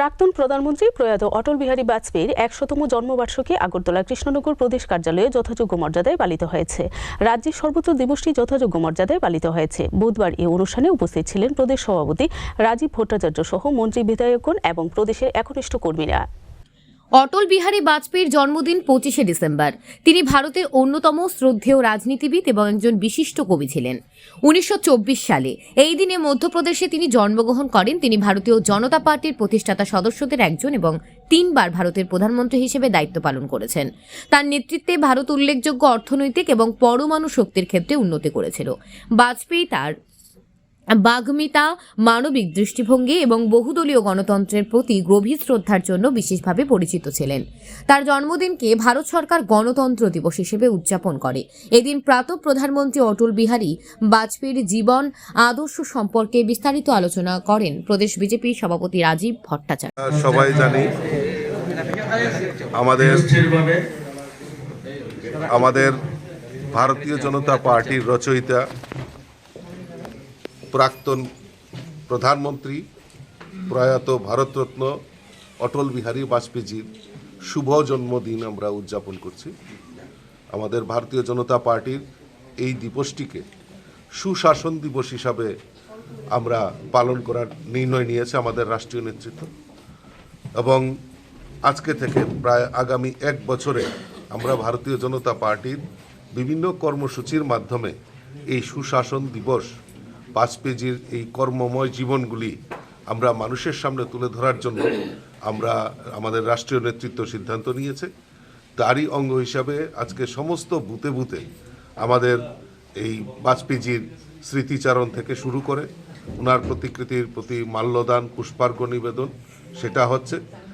প্রাক্তন প্রধানমন্ত্রী প্রয়াত অটল বিহারী বাজপেয়ীর একশতম জন্মবার্ষিকী আগরতলা কৃষ্ণনগর প্রদেশ কার্যালয়ে যথাযোগ্য মর্যাদায় পালিত হয়েছে। রাজ্যের সর্বোচ্চ দিবসটি যথাযোগ্য মর্যাদায় পালিত হয়েছে। বুধবার এই অনুষ্ঠানে উপস্থিত ছিলেন প্রদেশ সভাপতি রাজীব ভট্টাচার্য সহ মন্ত্রী বিধায়কগণ এবং প্রদেশের একনিষ্ঠ কর্মীরা। অটল বিহারী বাজপেয়ীর জন্মদিন পঁচিশে ডিসেম্বর। তিনি ভারতের অন্যতম শ্রদ্ধেয় রাজনীতিবিদ এবং একজন বিশিষ্ট কবি ছিলেন। উনিশশো চব্বিশ সালে এই দিনে মধ্যপ্রদেশে তিনি জন্মগ্রহণ করেন। তিনি ভারতীয় জনতা পার্টির প্রতিষ্ঠাতা সদস্যদের একজন এবং তিনবার ভারতের প্রধানমন্ত্রী হিসেবে দায়িত্ব পালন করেছেন। তার নেতৃত্বে ভারত উল্লেখযোগ্য অর্থনৈতিক এবং পরমাণু শক্তির ক্ষেত্রে উন্নতি করেছিল। বাজপেয়ী তার বাগ্মিতা মানবিক দৃষ্টিভঙ্গি এবং বহুদলীয় গণতন্ত্রের প্রতি গভীর শ্রদ্ধার জন্য বিশেষভাবে পরিচিত ছিলেন। তার জন্মদিনকে ভারত সরকার গণতন্ত্র দিবস হিসেবে উদযাপন করে। এদিন প্রাত প্রধানমন্ত্রী অটল বিহারী বাজপেয়ীর জীবন, আদর্শ সম্পর্কে বিস্তারিত আলোচনা করেন প্রদেশ বিজেপি সভাপতি রাজীব ভট্টাচার্য। সবাই জানি আমাদের আমাদের ভারতীয় জনতা পার্টির রচয়িতা প্রাক্তন প্রধানমন্ত্রী প্রয়াত ভারতরত্ন অটল বিহারী বাজপেয়ীজির শুভ জন্মদিন আমরা উদযাপন করছি। আমাদের ভারতীয় জনতা পার্টির এই দিবসটিকে সুশাসন দিবস হিসাবে আমরা পালন করার নির্ণয় নিয়েছে আমাদের রাষ্ট্রীয় নেতৃত্ব। এবং আজকে থেকে প্রায় আগামী এক বছরে আমরা ভারতীয় জনতা পার্টির বিভিন্ন কর্মসূচির মাধ্যমে এই সুশাসন দিবস বাজপেয়ীজির এই কর্মময় জীবনগুলি আমরা মানুষের সামনে তুলে ধরার জন্য আমরা আমাদের রাষ্ট্রীয় নেতৃত্ব সিদ্ধান্ত নিয়েছে। তারই অঙ্গ হিসাবে আজকে সমস্ত বুতে বুতে আমাদের এই বাজপেয়ীজির স্মৃতিচারণ থেকে শুরু করে ওনার প্রতিকৃতির প্রতি মাল্যদান, পুষ্পার্ঘ্য নিবেদন, সেটা হচ্ছে